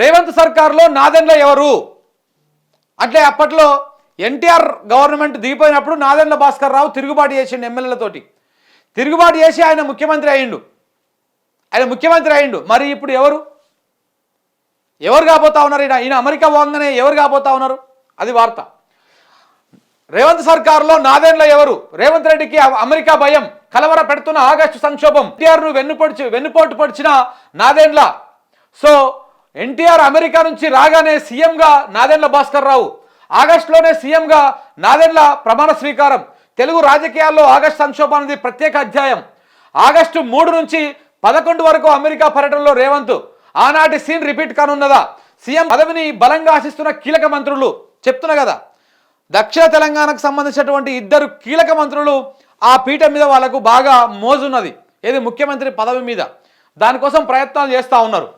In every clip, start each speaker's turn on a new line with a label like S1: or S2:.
S1: రేవంత్ సర్కార్లో నాదెండ్ల ఎవరు? అంటే అప్పట్లో ఎన్టీఆర్ గవర్నమెంట్ దిగిపోయినప్పుడు నాదెండ్ల భాస్కర్ రావు తిరుగుబాటు చేసిండు ఎమ్మెల్యేలతోటి తిరుగుబాటు చేసి ఆయన ముఖ్యమంత్రి అయ్యిండు. ఆయన ముఖ్యమంత్రి అయ్యిండు. మరి ఇప్పుడు ఎవరు? ఎవరు కాబోతా ఉన్నారు ఈయన ఈయన అమెరికా పోగానే ఎవరు కాబోతా ఉన్నారు? అది వార్త. రేవంత్ సర్కార్లో నాదెండ్ల ఎవరు? రేవంత్ రెడ్డికి అమెరికా భయం. కలవర పెడుతున్న ఆగస్టు సంక్షోభం. ఎన్టీఆర్ను వెన్నుపొడిచి వెన్నుపోటు పొడిచిన నాదెండ్ల. సో ఎన్టీఆర్ అమెరికా నుంచి రాగానే సీఎంగా నాదెండ్ల భాస్కర్ రావు. ఆగస్టులోనే సీఎంగా నాదెండ్ల ప్రమాణ స్వీకారం. తెలుగు రాజకీయాల్లో ఆగస్టు సంక్షోభం అనేది ప్రత్యేక అధ్యాయం. ఆగస్టు మూడు నుంచి పదకొండు వరకు అమెరికా పర్యటనలో రేవంత్. ఆనాటి సీన్ రిపీట్ కానున్నదా? సీఎం పదవిని బలంగా ఆశిస్తున్న కీలక మంత్రులు చెప్తున్నా కదా. దక్షిణ తెలంగాణకు సంబంధించినటువంటి ఇద్దరు కీలక మంత్రులు ఆ పీఠం మీద వాళ్ళకు బాగా మోజున్నది. ఏది ముఖ్యమంత్రి పదవి మీద. దానికోసం ప్రయత్నాలు చేస్తూ ఉన్నారు.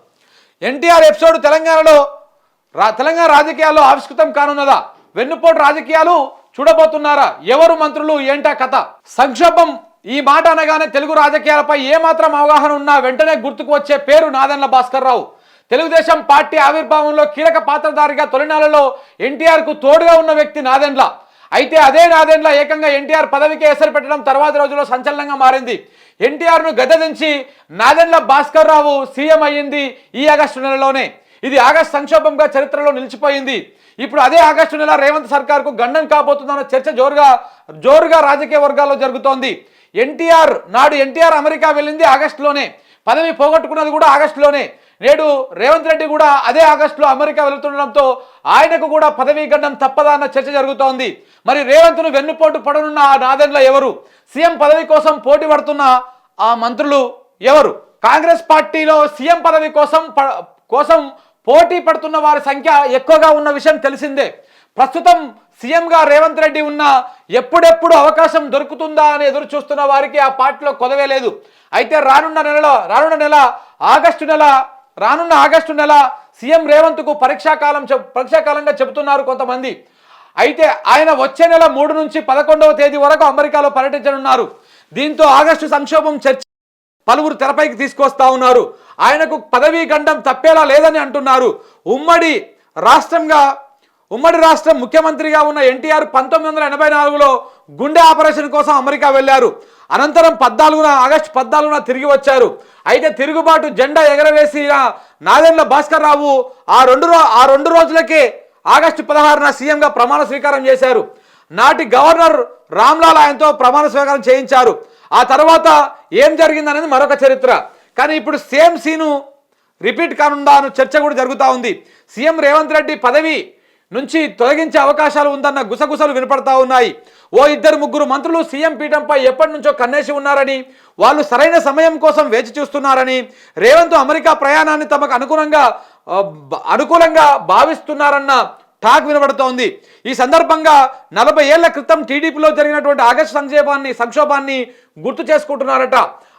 S1: ఎన్టీఆర్ ఎపిసోడ్ తెలంగాణలో రా తెలంగాణ రాజకీయాల్లో ఆవిష్కృతం కానున్నదా? వెన్నుపోటు రాజకీయాలు చూడబోతున్నారా? ఎవరు మంత్రులు? ఏంటా కథ? సంక్షోభం ఈ మాట అనగానే తెలుగు రాజకీయాలపై ఏమాత్రం అవగాహన ఉన్నా వెంటనే గుర్తుకు వచ్చే పేరు నాదెండ్ల భాస్కర్ రావు తెలుగుదేశం పార్టీ ఆవిర్భావంలో కీలక పాత్రధారిగా తొలినాళ్ళలో ఎన్టీఆర్కు తోడుగా ఉన్న వ్యక్తి నాదెండ్ల. అయితే అదే నాదెండ్ల ఏకంగా ఎన్టీఆర్ పదవికి ఎసరు పెట్టడం తర్వాత రోజుల్లో సంచలనంగా మారింది. ఎన్టీఆర్ను ను గద్దెదించి నాదెండ్ల భాస్కర్ రావు సీఎం అయ్యింది ఈ ఆగస్టు నెలలోనే. ఇది ఆగస్టు సంక్షోభంగా చరిత్రలో నిలిచిపోయింది. ఇప్పుడు అదే ఆగస్టు నెల రేవంత్ సర్కార్కు గండం కాబోతుందన్న చర్చ జోరుగా జోరుగా రాజకీయ వర్గాల్లో జరుగుతోంది. ఎన్టీఆర్ నాడు ఎన్టీఆర్ అమెరికా వెళ్ళింది ఆగస్టులోనే. పదవి పోగొట్టుకున్నది కూడా ఆగస్టులోనే. నేడు రేవంత్ రెడ్డి కూడా అదే ఆగస్టులో అమెరికా వెళుతుండడంతో ఆయనకు కూడా పదవీ గండం తప్పదా అన్న చర్చ జరుగుతోంది. మరి రేవంత్ను వెన్నుపోటు పడనున్న ఆ నాదెండ్ల ఎవరు? సీఎం పదవి కోసం పోటీ పడుతున్న ఆ మంత్రులు ఎవరు? కాంగ్రెస్ పార్టీలో సీఎం పదవి కోసం కోసం పోటీ పడుతున్న వారి సంఖ్య ఎక్కువగా ఉన్న విషయం తెలిసిందే. ప్రస్తుతం సీఎంగా రేవంత్ రెడ్డి ఉన్న ఎప్పుడెప్పుడు అవకాశం దొరుకుతుందా అని ఎదురు చూస్తున్న వారికి ఆ పార్టీలో కొదవే లేదు. అయితే రానున్న నెలలో రానున్న నెల ఆగస్టు నెల రానున్న ఆగస్టు నెల సీఎం రేవంత్కు పరీక్షాకాలం పరీక్షాకాలంగా చెబుతున్నారు కొంతమంది. అయితే ఆయన వచ్చే నెల మూడు నుంచి పదకొండవ తేదీ వరకు అమెరికాలో పర్యటించనున్నారు. దీంతో ఆగస్టు సంక్షోభం చర్చ పలువురు తెరపైకి తీసుకొస్తా ఉన్నారు. ఆయనకు పదవీ గండం తప్పేలా లేదని అంటున్నారు. ఉమ్మడి రాష్ట్రంగా ఉమ్మడి రాష్ట్రం ముఖ్యమంత్రిగా ఉన్న ఎన్టీఆర్ పంతొమ్మిది వందల ఎనభై నాలుగులో గుండె ఆపరేషన్ కోసం అమెరికా వెళ్ళారు. అనంతరం పద్నాలుగున ఆగస్టు పద్నాలుగున తిరిగి వచ్చారు. అయితే తిరుగుబాటు జెండా ఎగరవేసిన నాదెండ్ల భాస్కర్ రావు ఆ రెండు ఆ రెండు రోజులకే ఆగస్టు పదహారున సీఎంగా ప్రమాణ స్వీకారం చేశారు. నాటి గవర్నర్ రామ్లాల్ ఆయనతో ప్రమాణ స్వీకారం చేయించారు. ఆ తర్వాత ఏం జరిగిందనేది మరొక చరిత్ర. కానీ ఇప్పుడు సేమ్ సీను రిపీట్ కానుందా అన్న చర్చ కూడా జరుగుతూ ఉంది. సీఎం రేవంత్ రెడ్డి పదవి నుంచి తొలగించే అవకాశాలు ఉందన్న గుసగుసలు వినపడతా ఉన్నాయి. ఓ ఇద్దరు ముగ్గురు మంత్రులు సీఎం పీఠంపై ఎప్పటి నుంచో కన్నేసి ఉన్నారని వాళ్ళు సరైన సమయం కోసం వేచి చూస్తున్నారని రేవంత్ అమెరికా ప్రయాణాన్ని తమకు అనుగుణంగా అనుకూలంగా భావిస్తున్నారన్న టాక్ వినబడుతోంది. ఈ సందర్భంగా నలభై ఏళ్ళ క్రితం టీడీపీలో జరిగినటువంటి ఆగస్టు సంక్షేపాన్ని సంక్షోభాన్ని గుర్తు చేసుకుంటున్నారట.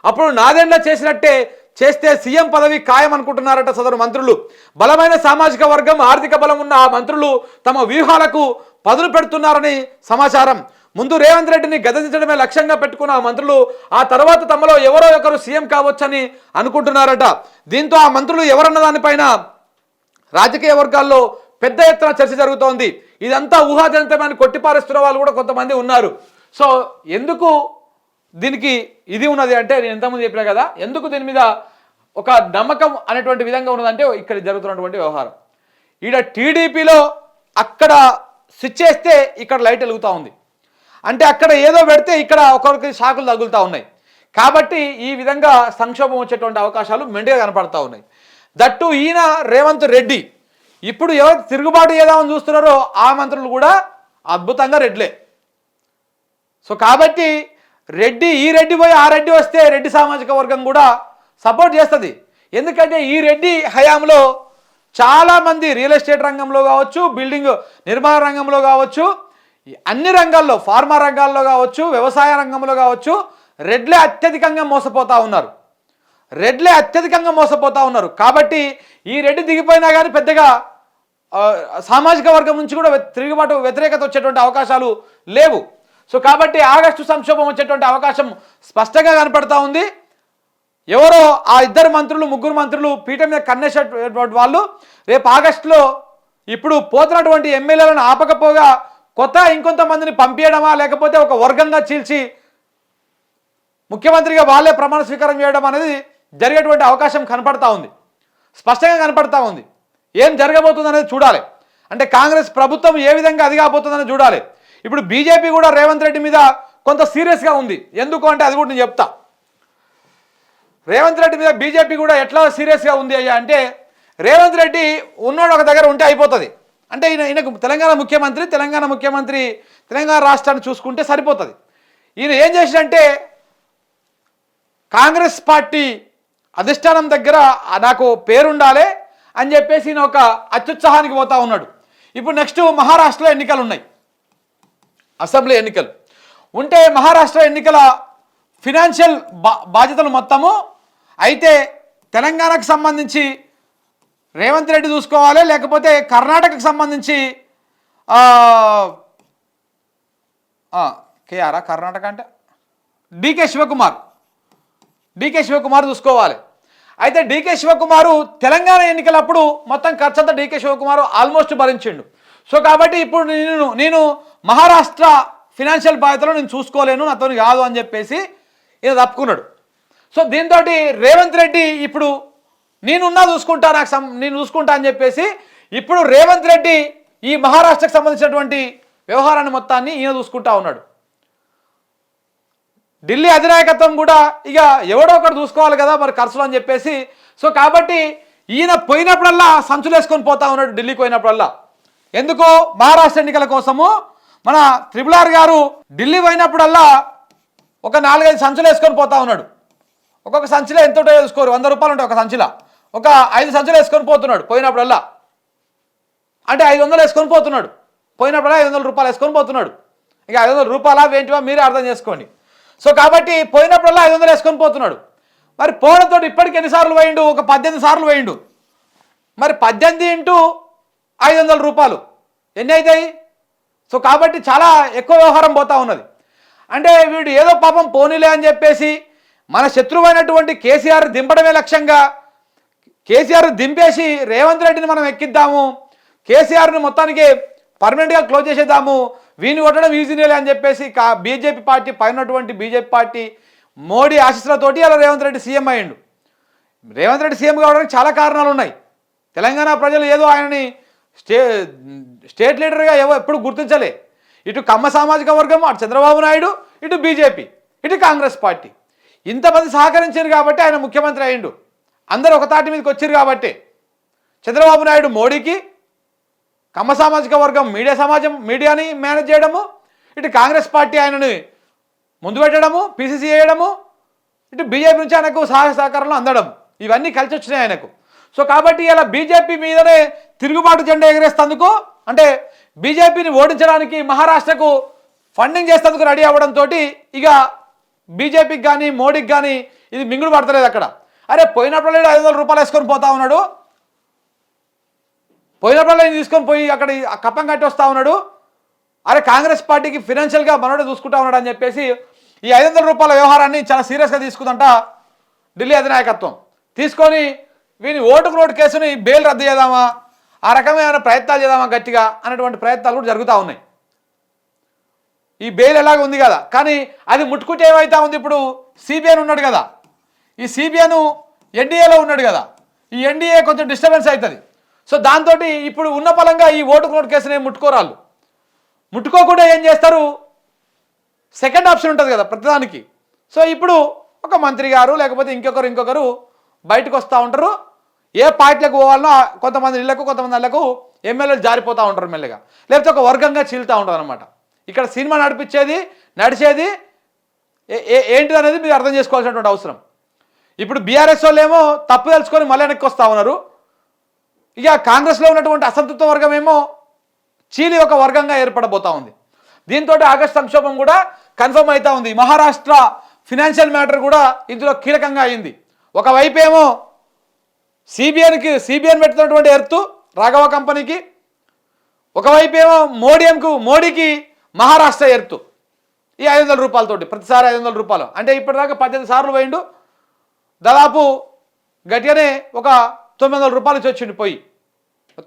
S1: అప్పుడు నాదెండ్ల చేసినట్టే చేస్తే సీఎం పదవి ఖాయం అనుకుంటున్నారట సదరు మంత్రులు. బలమైన సామాజిక వర్గం ఆర్థిక బలం ఉన్న ఆ మంత్రులు తమ వ్యూహాలకు పదులు పెడుతున్నారని సమాచారం. ముందు రేవంత్ రెడ్డిని గదించడమే లక్ష్యంగా పెట్టుకున్న ఆ మంత్రులు ఆ తర్వాత తమలో ఎవరో ఒకరు సీఎం కావచ్చని అనుకుంటున్నారట. దీంతో ఆ మంత్రులు ఎవరన్న దానిపైన రాజకీయ వర్గాల్లో పెద్ద ఎత్తున చర్చ జరుగుతోంది. ఇదంతా ఊహాజనితమని కొట్టిపారేస్తున్న వాళ్ళు కూడా కొంతమంది ఉన్నారు. సో ఎందుకు దీనికి ఇది ఉన్నది అంటే నేను ఎంతమంది చెప్పినా కదా ఎందుకు దీని మీద ఒక నమ్మకం అనేటువంటి విధంగా ఉన్నదంటే ఇక్కడ జరుగుతున్నటువంటి వ్యవహారం. ఈడ టీడీపీలో అక్కడ స్విచ్ చేస్తే ఇక్కడ లైట్ వెలుగుతూ ఉంది. అంటే అక్కడ ఏదో పెడితే ఇక్కడ ఒకరికి షాకులు తగులుతూ ఉన్నాయి. కాబట్టి ఈ విధంగా సంక్షోభం వచ్చేటువంటి అవకాశాలు మెండుగా కనపడతా ఉన్నాయి. దట్టు ఈయన రేవంత్ రెడ్డి ఇప్పుడు ఎవరు తిరుగుబాటు ఏదామని చూస్తున్నారో ఆ మంత్రులు కూడా అద్భుతంగా రెడ్లే. సో కాబట్టి రెడ్డి ఈ రెడ్డి పోయి ఆ రెడ్డి వస్తే రెడ్డి సామాజిక వర్గం కూడా సపోర్ట్ చేస్తుంది. ఎందుకంటే ఈ రెడ్డి హయాంలో చాలామంది రియల్ ఎస్టేట్ రంగంలో కావచ్చు బిల్డింగ్ నిర్మాణ రంగంలో కావచ్చు అన్ని రంగాల్లో ఫార్మా రంగాల్లో కావచ్చు వ్యవసాయ రంగంలో కావచ్చు రెడ్లే అత్యధికంగా మోసపోతూ ఉన్నారు. రెడ్లే అత్యధికంగా మోసపోతూ ఉన్నారు. కాబట్టి ఈ రెడ్డి దిగిపోయినా కానీ పెద్దగా సామాజిక వర్గం నుంచి కూడా తిరుగుబాటు వ్యతిరేకత వచ్చేటువంటి అవకాశాలు లేవు. సో కాబట్టి ఆగస్టు సంక్షోభం వచ్చేటువంటి అవకాశం స్పష్టంగా కనపడతా ఉంది. ఎవరో ఆ ఇద్దరు మంత్రులు ముగ్గురు మంత్రులు పీఠం మీద కన్నేసేటువంటి వాళ్ళు రేపు ఆగస్టులో ఇప్పుడు పోతున్నటువంటి ఎమ్మెల్యేలను ఆపకపోగా కొత్త ఇంకొంతమందిని పంపించడమా లేకపోతే ఒక వర్గంగా చీల్చి ముఖ్యమంత్రిగా వాళ్ళే ప్రమాణ స్వీకారం చేయడం అనేది జరిగేటువంటి అవకాశం కనపడతా ఉంది. స్పష్టంగా కనపడతా ఉంది. ఏం జరగబోతుంది అనేది చూడాలి. అంటే కాంగ్రెస్ ప్రభుత్వం ఏ విధంగా అదిగాబోతుందని చూడాలి. ఇప్పుడు బీజేపీ కూడా రేవంత్ రెడ్డి మీద కొంత సీరియస్గా ఉంది. ఎందుకు అంటే అది కూడా నేను చెప్తా. రేవంత్ రెడ్డి మీద బీజేపీ కూడా ఎట్లా సీరియస్గా ఉంది అయ్యా అంటే రేవంత్ రెడ్డి ఉన్నోడు ఒక దగ్గర ఉంటే అయిపోతుంది. అంటే ఈయన ఈయనకు తెలంగాణ ముఖ్యమంత్రి తెలంగాణ ముఖ్యమంత్రి తెలంగాణ రాష్ట్రాన్ని చూసుకుంటే సరిపోతుంది. ఈయన ఏం చేసినంటే కాంగ్రెస్ పార్టీ అధిష్టానం దగ్గర నాకు పేరుండాలి అని చెప్పేసి ఈయన ఒక అత్యుత్సాహానికి పోతా ఉన్నాడు. ఇప్పుడు నెక్స్ట్ మహారాష్ట్రలో ఎన్నికలు ఉన్నాయి అసెంబ్లీ ఎన్నికలు. ఉంటే మహారాష్ట్ర ఎన్నికల ఫినాన్షియల్ బా బాధ్యతలు మొత్తము అయితే తెలంగాణకు సంబంధించి రేవంత్ రెడ్డి చూసుకోవాలి లేకపోతే కర్ణాటకకు సంబంధించి ఆ, కేఆరా? కర్ణాటక అంటే? డికే శివకుమార్. డికే శివకుమార్ చూసుకోవాలి. అయితే డికే శివకుమారు తెలంగాణ ఎన్నికలప్పుడు మొత్తం ఖర్చంతా డీకే డికే శివకుమార్ ఆల్మోస్ట్ భరించిండు. సో కాబట్టి ఇప్పుడు నేను నేను మహారాష్ట్ర ఫినాన్షియల్ బాధ్యతలు నేను చూసుకోలేను నాతో కాదు అని చెప్పేసి ఈయన తప్పుకున్నాడు. సో దీంతో రేవంత్ రెడ్డి ఇప్పుడు నేనున్నా చూసుకుంటా నాకు సం నేను చూసుకుంటా అని చెప్పేసి ఇప్పుడు రేవంత్ రెడ్డి ఈ మహారాష్ట్రకు సంబంధించినటువంటి వ్యవహారాన్ని మొత్తాన్ని ఈయన చూసుకుంటా ఉన్నాడు. ఢిల్లీ అధినాయకత్వం కూడా ఇక ఎవడో ఒకటి చూసుకోవాలి కదా మరి ఖర్చులు అని చెప్పేసి సో కాబట్టి ఈయన పోయినప్పుడల్లా సంచులు వేసుకొని పోతా ఉన్నాడు ఢిల్లీకి పోయినప్పుడల్లా. ఎందుకు మహారాష్ట్ర ఎన్నికల కోసము మన త్రిపులార్ ఆర్ గారు ఢిల్లీ పోయినప్పుడల్లా ఒక నాలుగైదు సంచులు వేసుకొని పోతా ఉన్నాడు. ఒక్కొక్క సంచిలో ఎంత ఉంటాయో చూసుకోరు వంద రూపాయలు ఉంటాయి ఒక సంచిలో. ఒక ఐదు సంచులు వేసుకొని పోతున్నాడు పోయినప్పుడల్లా. అంటే ఐదు వందలు వేసుకొని పోతున్నాడు. పోయినప్పుడల్లా ఐదు వందల రూపాయలు వేసుకొని పోతున్నాడు. ఇక ఐదు వందల రూపాయలా ఏంటివా మీరే అర్థం చేసుకోండి. సో కాబట్టి పోయినప్పుడల్లా ఐదు వందలు వేసుకొని పోతున్నాడు. మరి పోవడంతో ఇప్పటికి ఎన్నిసార్లు పోయిండు? ఒక పద్దెనిమిది సార్లు పోయిండు. మరి పద్దెనిమిది ఇంటూ ఐదు వందల రూపాయలు. ఎన్ని అవుతాయి సో కాబట్టి చాలా ఎక్కువ వ్యవహారం పోతా ఉన్నది. అంటే వీడు ఏదో పాపం పోనీలే అని చెప్పేసి మన శత్రువైనటువంటి కేసీఆర్ దింపడమే లక్ష్యంగా కేసీఆర్ దింపేసి రేవంత్ రెడ్డిని మనం ఎక్కిద్దాము కేసీఆర్ని మొత్తానికి పర్మనెంట్గా క్లోజ్ చేసేద్దాము వీని కొట్టడం ఈజీనే అని చెప్పేసి కా బీజేపీ పార్టీ పైనటువంటి బీజేపీ పార్టీ మోడీ ఆశీస్సులతోటి అలా రేవంత్ రెడ్డి సీఎం అయ్యిండు. రేవంత్ రెడ్డి సీఎం కావడానికి చాలా కారణాలు ఉన్నాయి తెలంగాణ ప్రజలు ఏదో ఆయనని స్టే స్టేట్ లీడర్గా ఎవ ఎప్పుడు గుర్తించలే. ఇటు కమ్మ సామాజిక వర్గం అటు చంద్రబాబు నాయుడు ఇటు బీజేపీ ఇటు కాంగ్రెస్ పార్టీ. ఇంతమంది సహకరించారు కాబట్టి ఆయన ముఖ్యమంత్రి అయ్యిండు. అందరూ ఒక తాటి మీదకి వచ్చారు కాబట్టి. చంద్రబాబు నాయుడు మోడీకి కమ్మ సామాజిక వర్గం మీడియా సమాజం మీడియాని మేనేజ్ చేయడము ఇటు కాంగ్రెస్ పార్టీ ఆయనని ముందు పెట్టడము పీసీసీ వేయడము ఇటు బీజేపీ నుంచి ఆయనకు సహాయ సహకారంలో అందడం. ఇవన్నీ కలిసి వచ్చినాయి ఆయనకు. సో కాబట్టి ఇలా బీజేపీ మీదనే తిరుగుబాటు జెండా ఎగరేస్తందుకు అంటే బీజేపీని ఓడించడానికి మహారాష్ట్రకు ఫండింగ్ చేసేందుకు రెడీ అవ్వడంతో ఇక బీజేపీకి కానీ మోడీకి కానీ ఇది మింగుడు పడతలేదు అక్కడ. అరే పోయినప్పుడు ఐదు వందల రూపాయలు వేసుకొని పోతా ఉన్నాడు. పోయినప్పుడు తీసుకొని పోయి అక్కడ కప్పం కట్టి వస్తూ ఉన్నాడు. అరే కాంగ్రెస్ పార్టీకి ఫినాన్షియల్గా మనోడే చూసుకుంటా ఉన్నాడు అని చెప్పేసి ఈ ఐదు వందల రూపాయల వ్యవహారాన్ని చాలా సీరియస్గా తీసుకుందంట ఢిల్లీ అధినాయకత్వం. తీసుకొని వీని ఓటుకు నోటు కేసుని బెయిల్ రద్దు చేద్దామా? ఆ రకమైన ప్రయత్నాలు చేద్దామా గట్టిగా అన్నటువంటి ప్రయత్నాలు కూడా జరుగుతూ ఉన్నాయి. ఈ బెయిల్ ఎలాగ ఉంది కదా కానీ అది ముట్టుకుంటే ఏమైతా ఉంది ఇప్పుడు? సిబిఐని ఉన్నాడు కదా. ఈ సిబిఐను ఎన్డీఏలో ఉన్నాడు కదా. ఈ ఎన్డీఏ కొంచెం డిస్టర్బెన్స్ అవుతుంది. సో దాంతో ఇప్పుడు ఉన్న పలంగా ఈ ఓటుకు నోటు కేసుని ముట్టుకోరాళ్ళు. ముట్టుకోకుండా ఏం చేస్తారు? సెకండ్ ఆప్షన్ ఉంటుంది కదా ప్రతిదానికి. సో ఇప్పుడు ఒక మంత్రి గారు లేకపోతే ఇంకొకరు ఇంకొకరు బయటకు వస్తూ ఉంటారు. ఏ పార్టీలకు పోవాలనో కొంతమంది ఇళ్ళకు కొంతమంది ఇళ్ళకు ఎమ్మెల్యేలు జారిపోతూ ఉంటారు మెల్లగా. లేకపోతే ఒక వర్గంగా చీలుతూ ఉంటుంది అనమాట ఇక్కడ సినిమా నడిపించేది నడిచేది ఏ- ఏ- ఏంటిది అనేది మీరు అర్థం చేసుకోవాల్సినటువంటి అవసరం. ఇప్పుడు బీఆర్ఎస్ వాళ్ళు ఏమో తప్పు తెలుసుకొని మళ్ళీ వెనక్కి వస్తూ ఉన్నారు. ఇక కాంగ్రెస్లో ఉన్నటువంటి అసంతృప్త వర్గం ఏమో చీలి ఒక వర్గంగా ఏర్పడబోతా ఉంది. దీంతో ఆగస్ట్ సంక్షోభం కూడా కన్ఫర్మ్ అవుతా ఉంది. మహారాష్ట్ర ఫినాన్షియల్ మ్యాటర్ కూడా ఇందులో కీలకంగా అయింది. ఒకవైపు ఏమో సిబిఎన్కి సిబిఎన్ పెడుతున్నటువంటి ఎర్త్ రాఘవ కంపెనీకి ఒకవైపు ఏమో మోడీఎంకు మోడీకి మహారాష్ట్ర ఎర్త్. ఈ ఐదు వందల రూపాయలతోటి ప్రతిసారి ఐదు వందల రూపాయలు. అంటే ఇప్పటిదాకా పద్దెనిమిది సార్లు పోయిండు. దాదాపు గట్టిగానే ఒక తొమ్మిది వందల రూపాయలు ఇచ్చి వచ్చిండు పోయి.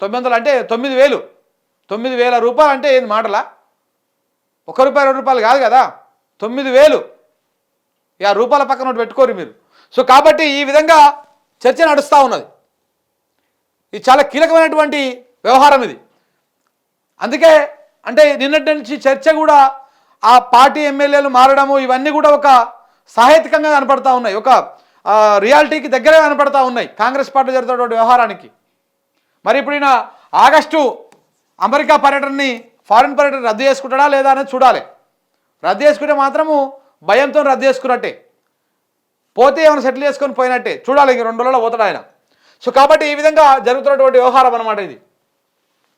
S1: తొమ్మిది వందలు అంటే తొమ్మిది వేలు. తొమ్మిది వేల రూపాయలు అంటే ఏంది మాటలా? ఒక రూపాయి రెండు రూపాయలు కాదు కదా? తొమ్మిది వేలు. ఇక రూపాయల పక్కన ఒకటి పెట్టుకోరు మీరు. సో కాబట్టి ఈ విధంగా చర్చ నడుస్తూ ఉన్నది. ఇది చాలా కీలకమైనటువంటి వ్యవహారం ఇది. అందుకే అంటే నిన్నటి నుంచి చర్చ కూడా ఆ పార్టీ ఎమ్మెల్యేలు మారడము ఇవన్నీ కూడా ఒక సాహిత్యకంగా కనపడతా ఉన్నాయి. ఒక రియాలిటీకి దగ్గరే కనపడతా ఉన్నాయి కాంగ్రెస్ పార్టీ జరుగుతున్నటువంటి వ్యవహారానికి. మరి ఇప్పుడు ఈయన ఆగస్టు అమెరికా పర్యటనని ఫారిన్ పర్యటన రద్దు చేసుకుంటాడా లేదా అనేది చూడాలి. రద్దు చేసుకుంటే మాత్రము భయంతో రద్దు చేసుకున్నట్టే. పోతే ఏమైనా సెటిల్ చేసుకొని పోయినట్టే. చూడాలి ఇంక రెండు రోజుల్లో పోతాడు ఆయన. సో కాబట్టి ఈ విధంగా జరుగుతున్నటువంటి వ్యవహారం అనమాట ఇది.